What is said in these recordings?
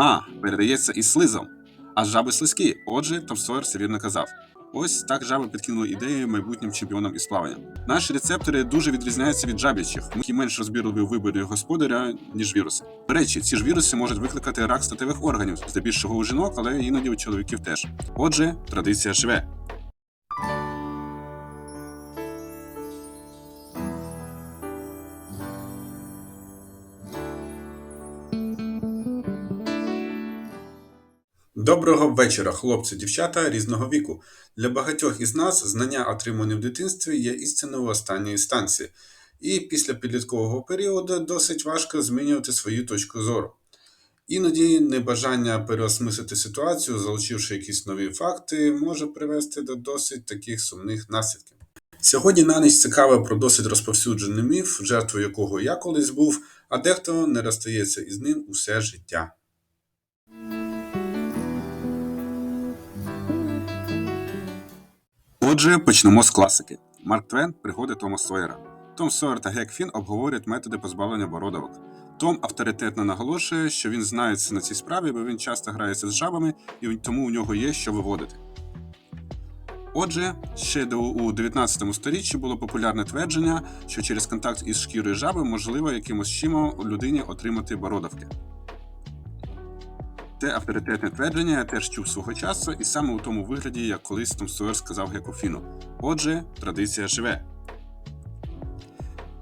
Ага, передається із слизом. А жаби слизькі. Отже, Том Сойер все казав. Ось так жаби підкинули ідею майбутнім чемпіонам із плавання. Наші рецептори дуже відрізняються від жаб'ячих, які менш розбірливі вибори господаря, ніж віруси. До речі, ці ж віруси можуть викликати рак статевих органів, здебільшого у жінок, але іноді у чоловіків теж. Отже, традиція живе. Доброго вечора, хлопці, дівчата різного віку. Для багатьох із нас знання, отримані в дитинстві, є істиною останньої станції, і після підліткового періоду досить важко змінювати свою точку зору. Іноді небажання переосмислити ситуацію, залучивши якісь нові факти, може привести до досить таких сумних наслідків. Сьогодні на ніч цікаве про досить розповсюджений міф, жертвою якого я колись був, а дехто не розстається із ним усе життя. Отже, почнемо з класики. Марк Твен пригоди Тома Сойера. Том Сойер та Гек Фін обговорюють методи позбавлення бородавок. Том авторитетно наголошує, що він знається на цій справі, бо він часто грається з жабами, і тому у нього є що виводити. Отже, ще у 19 сторіччі було популярне твердження, що через контакт із шкірою жаби можливо якимось чином у людині отримати бородавки. Те авторитетне твердження я теж чув свого часу, і саме у тому вигляді, як колись Том Сойер сказав Гекофіну. Отже, традиція живе.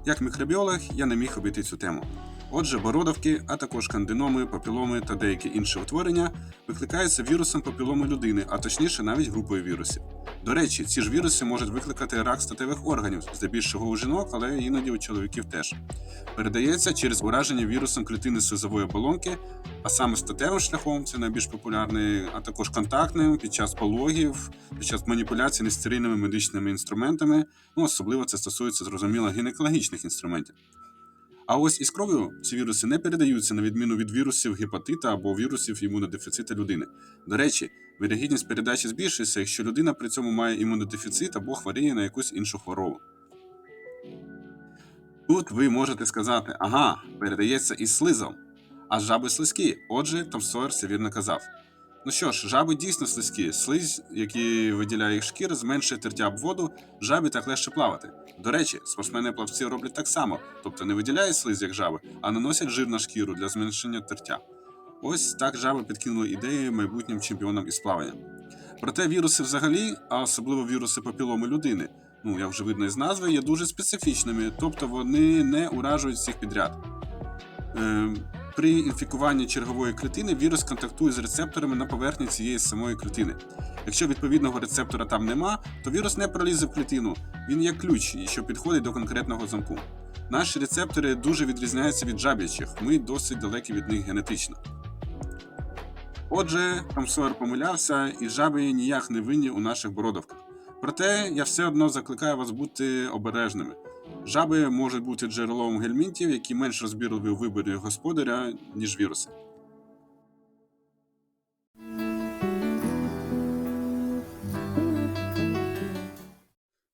Як мікробіолог я не міг обійти цю тему. Отже, бородавки, а також кандиноми, папіломи та деякі інші утворення викликаються вірусом папіломи людини, а точніше навіть групою вірусів. До речі, ці ж віруси можуть викликати рак статевих органів, здебільшого у жінок, але іноді у чоловіків теж. Передається через ураження вірусом клітини слизової оболонки, а саме статевим шляхом, це найбільш популярний, а також контактним під час пологів, під час маніпуляцій нестерильними медичними інструментами. Ну, особливо це стосується зрозуміло гінекологічних інструментів. А ось із кров'ю ці віруси не передаються на відміну від вірусів гепатита або вірусів імунодефіциту людини. До речі, вірогідність передачі збільшується, якщо людина при цьому має імунодефіцит або хворіє на якусь іншу хворобу. Тут ви можете сказати, ага, передається із слизом. А жаби слизькі. Отже, Том Сойер все вірно казав. Ну що ж, жаби дійсно слизькі. Слизь, який виділяє їх шкіра, зменшує тертя об воду, жабі так легше плавати. До речі, спортсмени плавці роблять так само, тобто не виділяють слизь, як жаби, а наносять жир на шкіру для зменшення тертя. Ось так жаби підкинули ідею майбутнім чемпіонам із плавання. Проте віруси взагалі, а особливо віруси папіломи людини, ну як вже видно із назви, є дуже специфічними, тобто вони не уражують всіх підряд. Е, при інфікуванні чергової клітини вірус контактує з рецепторами на поверхні цієї самої клітини. Якщо відповідного рецептора там нема, то вірус не пролізе в клітину, він як ключ, що підходить до конкретного замку. Наші рецептори дуже відрізняються від жаб'ячих, ми досить далекі від них генетично. Отже, Том помилявся, і жаби ніяк не винні у наших бородавках. Проте я все одно закликаю вас бути обережними. Жаби можуть бути джерелом гельмінтів, які менш розбірливі у виборі господаря, ніж віруси.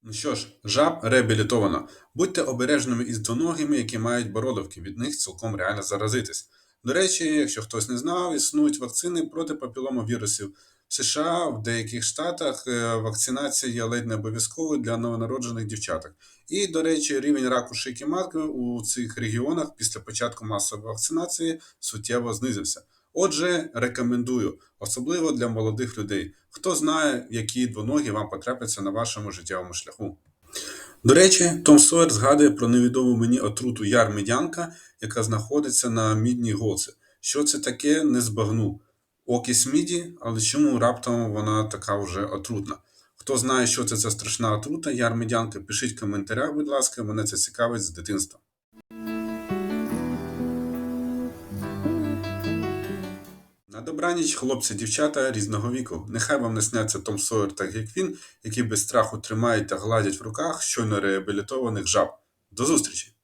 Ну що ж, жаб реабілітовано. Будьте обережними із двоногими, які мають бородавки, від них цілком реально заразитись. До речі, якщо хтось не знав, існують вакцини проти папіломовірусів. В США в деяких штатах е, вакцинація є ледь не обов'язковою для новонароджених дівчаток. І, до речі, рівень раку шийки матки у цих регіонах після початку масової вакцинації суттєво знизився. Отже, рекомендую, особливо для молодих людей. Хто знає, які двоногі вам потрапляться на вашому життєвому шляху. До речі, Том Сойер згадує про невідому мені отруту яр-медянка, яка знаходиться на мідній голці. Що це таке, не збагну. Окись міді, але чому раптом вона така вже отрутна? Хто знає, що це за страшна отрута, яр-медянка, пишіть в коментарях, будь ласка, мене це цікавить з дитинства. На добраніч, хлопці, дівчата різного віку. Нехай вам не сняться Том Сойер та Геквін, які без страху тримають та гладять в руках щойно реабілітованих жаб. До зустрічі!